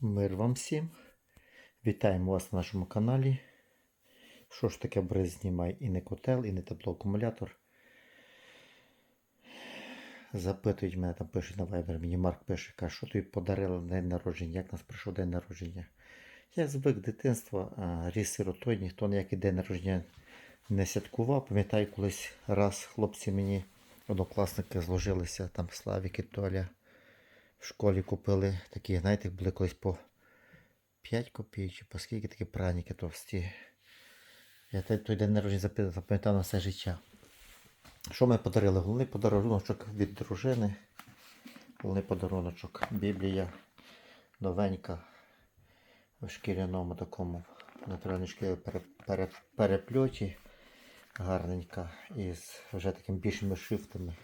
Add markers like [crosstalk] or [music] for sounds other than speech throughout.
Мир вам всім. Вітаємо вас на нашому каналі. Що ж таке бриз знімай і не котел, і не теплоакумулятор. Запитують мене, там пишуть на Viber, мені Марк пише, каже, що тобі подарили на день народження, як нас прийшов день народження. Я звик дитинства, ріс сиротою, ніхто ніякий день народження не святкував. Пам'ятаю, колись раз хлопці мені, однокласники, зложилися, там Славік і Толя в школі купили такі, знаєте, були колись по 5 копійок, чи по скільки такі праніки товсті. Я той, день народження запам'ятав на все життя. Що ми подарили? Головний подарунок від дружини. Головний подарунок Біблія новенька в шкіряному такому натуральній перепльоті. Гарненька. Із вже такими більшими шрифтами.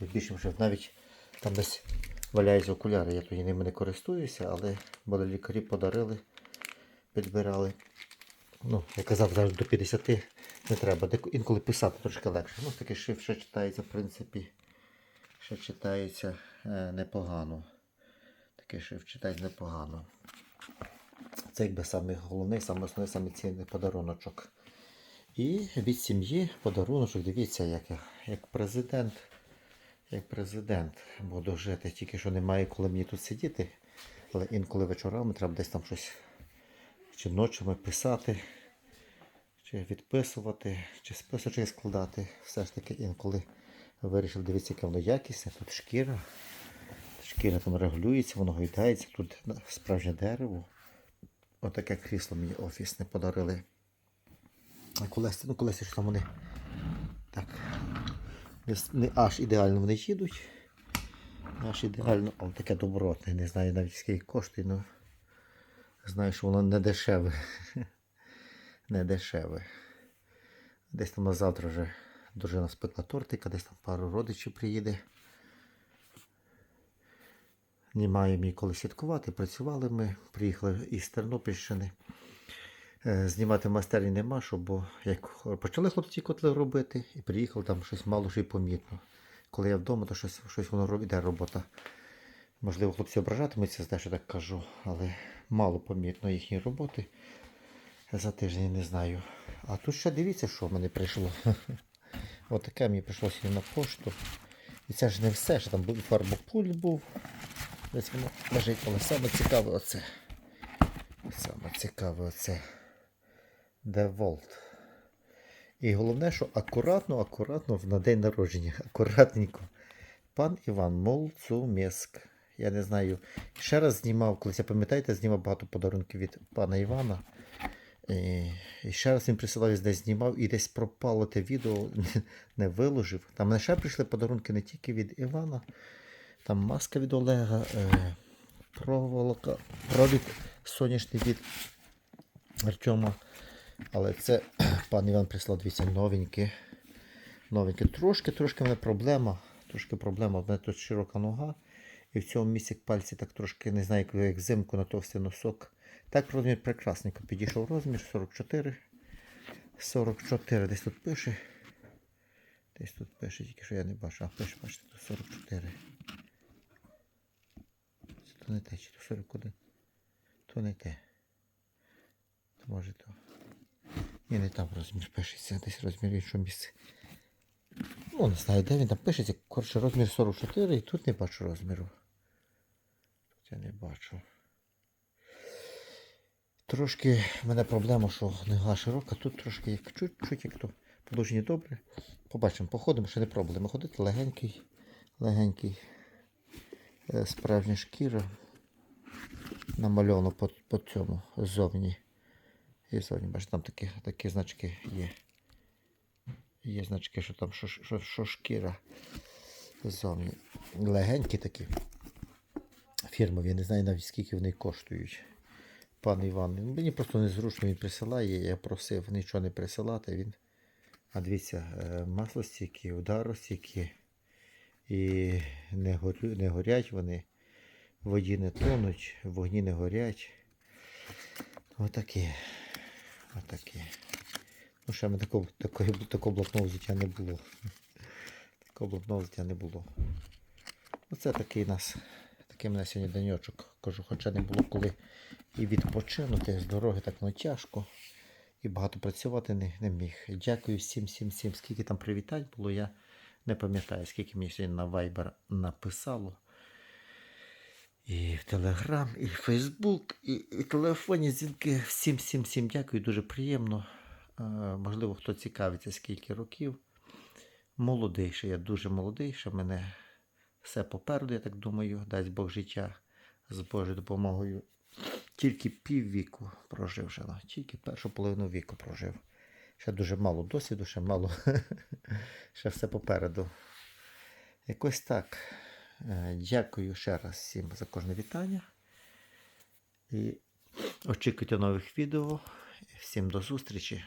Більшим шрифтом. Навіть там десь валяються окуляри, я тоді ними не користуюся, але бо лікарі подарили, підбирали. Ну, я казав, зараз до 50 не треба. Інколи писати трошки легше. Ну, такий шрифт ще читається, в принципі, ще читається е, непогано. Такий шрифт читається непогано. Це якби саме головний, саме основний, саме цінний подаруночок. І від сім'ї подаруночок, дивіться, як, я, як президент як президент буду жити, тільки що немає коли мені тут сидіти. Але інколи вечорами треба десь там щось чи ночами писати, чи відписувати, чи списочки складати. Все ж таки інколи вирішив дивитися, яке воно якісне. Тут шкіра. Шкіра там регулюється, воно гойдається, тут справжнє дерево. Отаке крісло мені офісне подарили. Колись, ну колись там вони так не, не аж ідеально вони їдуть. Аж ідеально, але таке добротне. Не знаю навіть скільки коштує, але знаю, що воно не дешеве. [laughs] не дешеве. Десь там на завтра вже дружина спекла тортика, десь там пару родичів приїде. Немає мені коли святкувати, працювали ми, приїхали із Тернопільщини. Е, Знімати в майстерні нема, що, бо як почали хлопці котли робити, і приїхали там щось мало що й помітно. Коли я вдома, то щось, щось воно іде робота. Можливо, хлопці ображатимуться те, що так кажу, але мало помітно їхньої роботи. За тиждень не знаю. А тут ще дивіться, що в мене прийшло. [laughs] Отаке мені прийшло сьогодні на пошту. І це ж не все, що там був фарбопульт був. Десь воно лежить, але саме цікаве оце. Саме цікаве оце. DeWalt. І головне, що акуратно, акуратно на день народження. [laughs] Акуратненько. Пан Іван Молцумєск. Я не знаю. Ще раз знімав, колись я пам'ятаєте, знімав багато подарунків від пана Івана. І, ще раз він присилав, десь знімав і десь пропало те відео, [laughs] не виложив. Там мене ще прийшли подарунки не тільки від Івана. Там маска від Олега, е, проволока, пролік сонячний від Артема. Але це [clears throat] пан Іван прислав, дивіться, новенькі. Новенькі. Трошки, трошки в мене проблема. Трошки проблема. В мене тут широка нога. І в цьому місці пальці так трошки, не знаю, як, взимку на товстий носок. Так розмір прекрасненько. Підійшов розмір 44. 44. Десь тут пише. Десь тут пише, тільки що я не бачу. А пише, бачите, тут 44. Це то не те, чи то 41. То не те. То може то. Ні, не там розмір пишеться, десь розмір в іншому місці. Ну, не знаю, де він там пишеться. Коротше, розмір 44 і тут не бачу розміру. Тут я не бачу. Трошки в мене проблема, що нога широка, тут трошки як чуть-чуть, як то положення добре. Побачимо, походимо, ще не пробували. Ми ходити легенький, легенький, е, справжня шкіра. Намальовано по, по цьому ззовні. І ззовні, бачите, там такі, такі значки є. Є значки, що там що, що, що шкіра ззовні. Легенькі такі. Фірмові, я не знаю навіть скільки вони коштують. Пан Іван, мені просто незручно він присилає, я просив нічого не присилати. Він. А дивіться, е, масло стільки, удару стільки. І не, горю, не горять вони, воді не тонуть, вогні не горять. Отакі. Отакі. Ну, ще мене такого, такого, такого блокного взуття не було. Такого блокного взуття не було. Оце такий у нас такий мене сьогодні денечок. Кажу, хоча не було коли і відпочинути з дороги, так воно тяжко. І багато працювати не, не міг. Дякую всім, всім, всім. Скільки там привітань було, я не пам'ятаю, скільки мені сьогодні на Viber написало. І в Телеграм, і в Фейсбук, і, і телефонні дзвінки. Всім, всім, всім дякую, дуже приємно. Е, можливо, хто цікавиться, скільки років. Молодий, ще я дуже молодий, ще мене все попереду, я так думаю, дасть Бог життя з Божою допомогою. Тільки піввіку прожив вже, ну, тільки першу половину віку прожив. Ще дуже мало досвіду, ще мало, [laughs] ще все попереду. Якось так. Е, Дякую ще раз всім за кожне вітання. І очікуйте нових відео. Всім до зустрічі.